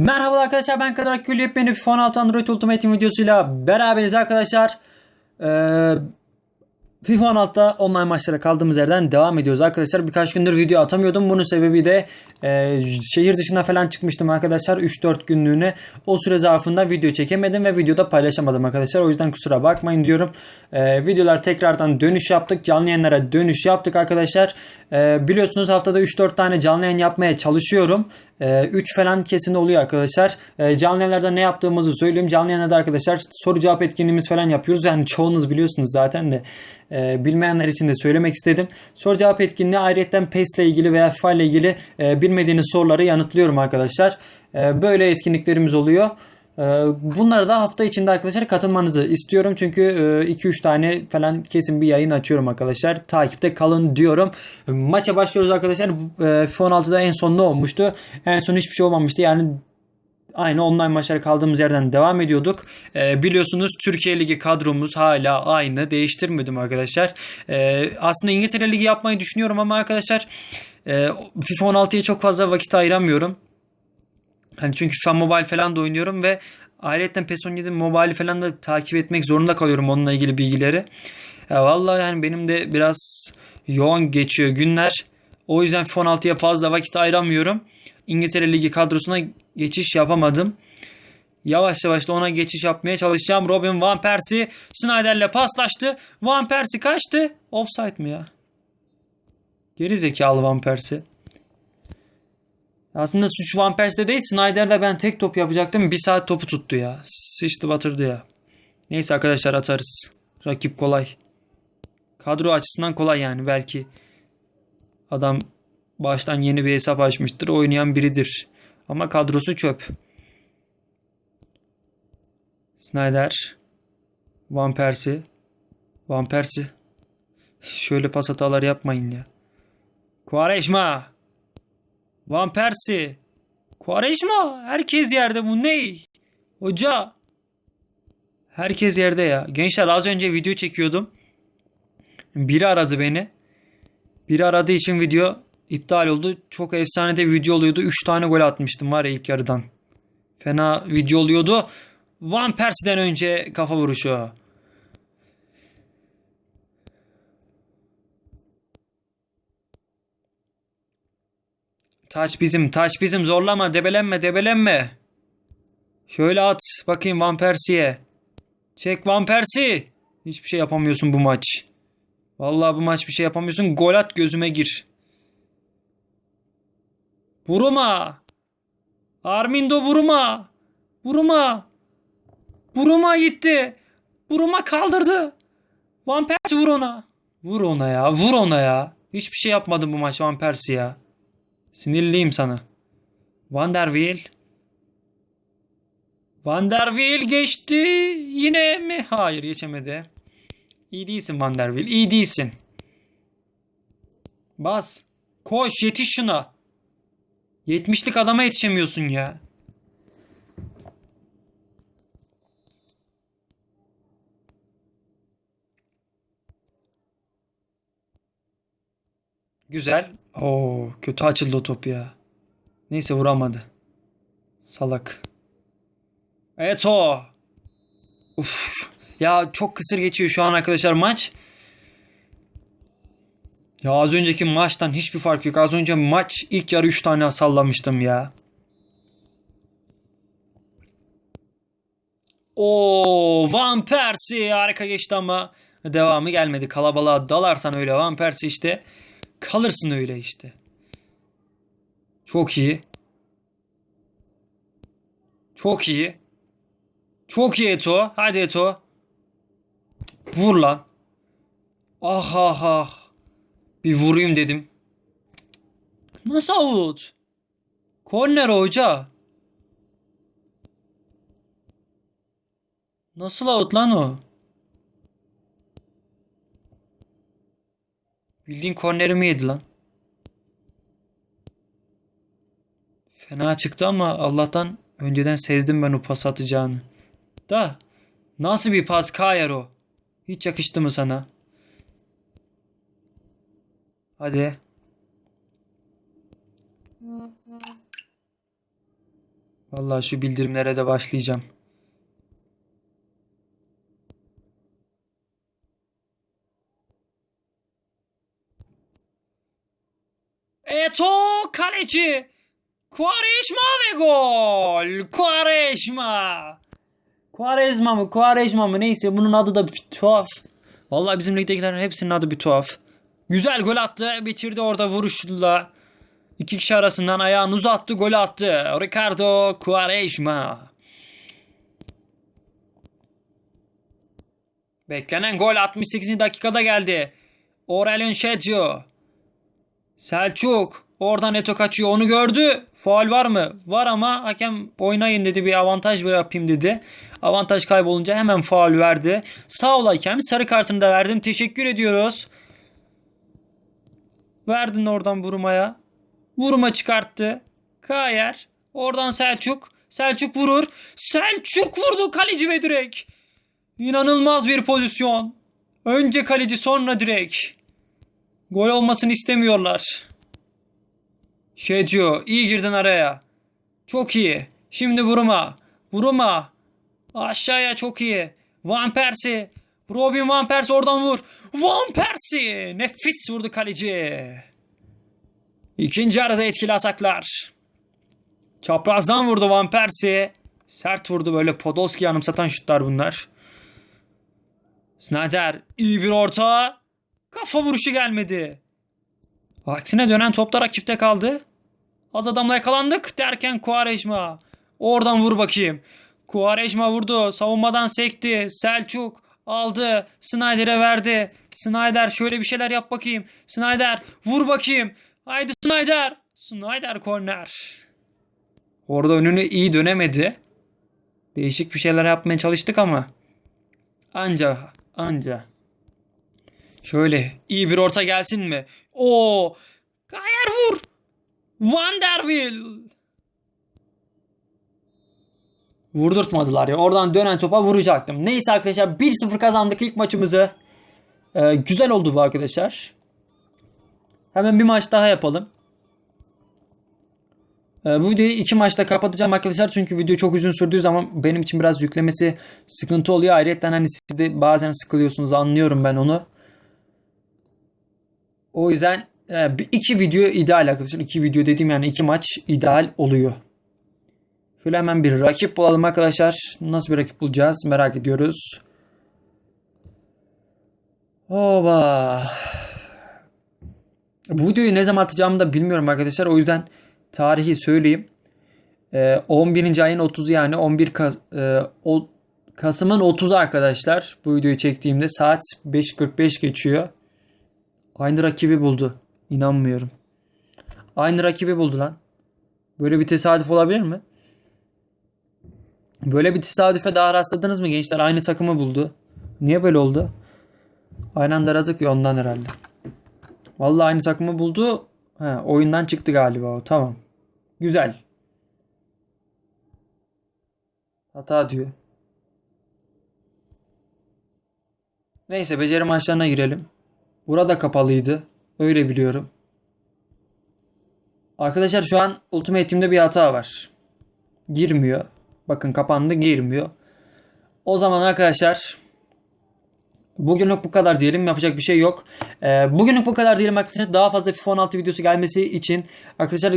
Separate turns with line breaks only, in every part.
Merhaba arkadaşlar ben Kadir Akgül yepyeni bir Phone 6 Android Ultimate videosuyla beraberiz arkadaşlar. Ee, FIFA 16'da online maçlara kaldığımız yerden devam ediyoruz arkadaşlar. Birkaç gündür video atamıyordum. Bunun sebebi de e, şehir dışına falan çıkmıştım arkadaşlar 3-4 günlüğüne. O süre zarfında video çekemedim ve videoda paylaşamadım arkadaşlar. O yüzden kusura bakmayın diyorum. E, videolar tekrardan dönüş yaptık. Canlı yayınlara dönüş yaptık arkadaşlar. E, biliyorsunuz haftada 3-4 tane canlı yayın yapmaya çalışıyorum. 3 falan kesin oluyor arkadaşlar. E, canlı yayınlarda ne yaptığımızı söyleyeyim. Canlı yayınlarda arkadaşlar soru cevap etkinliğimiz falan yapıyoruz. Yani çoğunuz biliyorsunuz zaten de. E, bilmeyenler için de söylemek istedim. Soru cevap etkinliği ayrıca PES ile ilgili veya FIFA ile ilgili e, bilmediğiniz soruları yanıtlıyorum arkadaşlar. E, böyle etkinliklerimiz oluyor. E, Bunlara da hafta içinde arkadaşlar katılmanızı istiyorum. Çünkü 2-3 tane falan kesin bir yayın açıyorum arkadaşlar. Takipte kalın diyorum. Maça başlıyoruz arkadaşlar. E, FIFA 16'da en son ne olmuştu? En son hiçbir şey olmamıştı. Yani aynı online maçlara kaldığımız yerden devam ediyorduk. Ee, biliyorsunuz Türkiye Ligi kadromuz hala aynı. Değiştirmedim arkadaşlar. Ee, aslında İngiltere Ligi yapmayı düşünüyorum ama arkadaşlar e, FIFA 16'ya çok fazla vakit ayıramıyorum. Hani çünkü FIFA Mobile falan da oynuyorum ve ayrıca PES 17 Mobile falan da takip etmek zorunda kalıyorum onunla ilgili bilgileri. Ya vallahi yani benim de biraz yoğun geçiyor günler. O yüzden FIFA 16'ya fazla vakit ayıramıyorum. İngiltere Ligi kadrosuna geçiş yapamadım. Yavaş yavaş da ona geçiş yapmaya çalışacağım. Robin Van Persie Snyder'le paslaştı. Van Persie kaçtı. Offside mi ya? Geri zekalı Van Persie. Aslında suç Van Persie'de değil. Snyder'le ben tek top yapacaktım. Bir saat topu tuttu ya. Sıçtı batırdı ya. Neyse arkadaşlar atarız. Rakip kolay. Kadro açısından kolay yani belki. Adam baştan yeni bir hesap açmıştır. Oynayan biridir. Ama kadrosu çöp. Snyder. Van Persie. Van Persie. Şöyle pas hatalar yapmayın ya. Quaresma. Van Persie. Quaresma. Herkes yerde bu ne? Hoca. Herkes yerde ya. Gençler az önce video çekiyordum. Biri aradı beni. Biri aradığı için video iptal oldu. Çok efsane de video oluyordu. 3 tane gol atmıştım var ya ilk yarıdan. Fena video oluyordu. Van Persie'den önce kafa vuruşu. Taç bizim, taç bizim. Zorlama, debelenme, debelenme. Şöyle at. Bakayım Van Persie'ye. Çek Van Persie. Hiçbir şey yapamıyorsun bu maç. Vallahi bu maç bir şey yapamıyorsun. Gol at gözüme gir. Buruma. Armindo Buruma. Buruma. Buruma gitti. Buruma kaldırdı. Van Persie vur ona. Vur ona ya. Vur ona ya. Hiçbir şey yapmadı bu maç Van Persie ya. Sinirliyim sana. Van der Wiel. Van der Wiel geçti. Yine mi? Hayır geçemedi. İyi değilsin Van der Wiel. İyi değilsin. Bas. Koş yetiş şuna. 70'lik adama yetişemiyorsun ya. Güzel. Oo, kötü açıldı o top ya. Neyse vuramadı. Salak. Evet o. Uf. Ya çok kısır geçiyor şu an arkadaşlar maç. Ya az önceki maçtan hiçbir fark yok. Az önce maç ilk yarı 3 tane sallamıştım ya. O Van Persie harika geçti ama devamı gelmedi. Kalabalığa dalarsan öyle Van Persie işte kalırsın öyle işte. Çok iyi. Çok iyi. Çok iyi Eto. Hadi Eto. Vur lan. Ah ah ah. Bir vurayım dedim. Nasıl out? Korner hoca. Nasıl out lan o? Bildiğin kornerimi yedi lan. Fena çıktı ama Allah'tan önceden sezdim ben o pas atacağını. Da nasıl bir pas Kayer o? Hiç yakıştı mı sana? Hadi. Vallahi şu bildirimlere de başlayacağım. Eto kaleci. Quaresma ve gol. Quaresma. Quaresma mı? Quaresma mı? Neyse bunun adı da bir tuhaf. Vallahi bizim ligdekilerin hepsinin adı bir tuhaf. Güzel gol attı. Bitirdi orada vuruşla. İki kişi arasından ayağını uzattı. Gol attı. Ricardo Quaresma. Beklenen gol 68. dakikada geldi. Aurelien Şedyo. Selçuk. Oradan Eto kaçıyor. Onu gördü. Faul var mı? Var ama hakem oynayın dedi. Bir avantaj yapayım dedi. Avantaj kaybolunca hemen faul verdi. Sağ ol hakem. Sarı kartını da verdin. Teşekkür ediyoruz. Verdin oradan vurmaya. Vurma çıkarttı. Kayer. Oradan Selçuk. Selçuk vurur. Selçuk vurdu kaleci ve direk. İnanılmaz bir pozisyon. Önce kaleci sonra direk. Gol olmasını istemiyorlar. Şecio iyi girdin araya. Çok iyi. Şimdi vurma. Vurma. Aşağıya çok iyi. Van Persie. Robin Van Persie oradan vur. Van Persie. Nefis vurdu kaleci. İkinci arada etkili ataklar. Çaprazdan vurdu Van Persie. Sert vurdu böyle Podolski anımsatan şutlar bunlar. Snyder iyi bir orta. Kafa vuruşu gelmedi. Aksine dönen topta rakipte kaldı. Az adamla yakalandık derken Kuarejma. Oradan vur bakayım. Kuarejma vurdu. Savunmadan sekti. Selçuk aldı. Snyder'e verdi. Snyder şöyle bir şeyler yap bakayım. Snyder vur bakayım. Haydi Snyder. Snyder korner. Orada önünü iyi dönemedi. Değişik bir şeyler yapmaya çalıştık ama. Anca anca. Şöyle iyi bir orta gelsin mi? Oo! Kayer vur. Vanderbilt. Vurdurtmadılar ya. Oradan dönen topa vuracaktım. Neyse arkadaşlar 1-0 kazandık ilk maçımızı. Ee, güzel oldu bu arkadaşlar. Hemen bir maç daha yapalım. Ee, bu videoyu iki maçta kapatacağım arkadaşlar. Çünkü video çok uzun sürdüğü zaman benim için biraz yüklemesi sıkıntı oluyor. Ayrıca hani siz de bazen sıkılıyorsunuz anlıyorum ben onu. O yüzden e, iki video ideal arkadaşlar. İki video dediğim yani iki maç ideal oluyor. Şöyle hemen bir rakip bulalım arkadaşlar. Nasıl bir rakip bulacağız merak ediyoruz. Oba. Bu videoyu ne zaman atacağımı da bilmiyorum arkadaşlar. O yüzden tarihi söyleyeyim. Ee, 11. ayın 30'u yani 11 Kas e, Kasım'ın 30'u arkadaşlar. Bu videoyu çektiğimde saat 5.45 geçiyor. Aynı rakibi buldu. İnanmıyorum. Aynı rakibi buldu lan. Böyle bir tesadüf olabilir mi? Böyle bir tesadüfe daha rastladınız mı gençler? Aynı takımı buldu. Niye böyle oldu? Aynı anda aradık ya ondan herhalde. Vallahi aynı takımı buldu. He, oyundan çıktı galiba o. Tamam. Güzel. Hata diyor. Neyse beceri maçlarına girelim. Burada kapalıydı. Öyle biliyorum. Arkadaşlar şu an Ultimate Team'de bir hata var. Girmiyor. Bakın kapandı girmiyor. O zaman arkadaşlar bugünlük bu kadar diyelim. Yapacak bir şey yok. Ee, bugünlük bu kadar diyelim arkadaşlar. Daha fazla FIFA 16 videosu gelmesi için arkadaşlar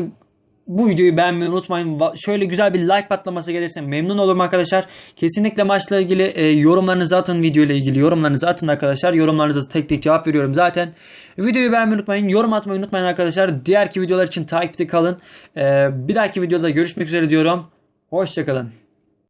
bu videoyu beğenmeyi unutmayın. Şöyle güzel bir like patlaması gelirse memnun olurum arkadaşlar. Kesinlikle maçla ilgili e, yorumlarınızı atın. Video ile ilgili yorumlarınızı atın arkadaşlar. Yorumlarınıza tek tek cevap veriyorum zaten. Videoyu beğenmeyi unutmayın. Yorum atmayı unutmayın arkadaşlar. Diğerki videolar için takipte kalın. Ee, bir dahaki videoda görüşmek üzere diyorum. Hoşçakalın.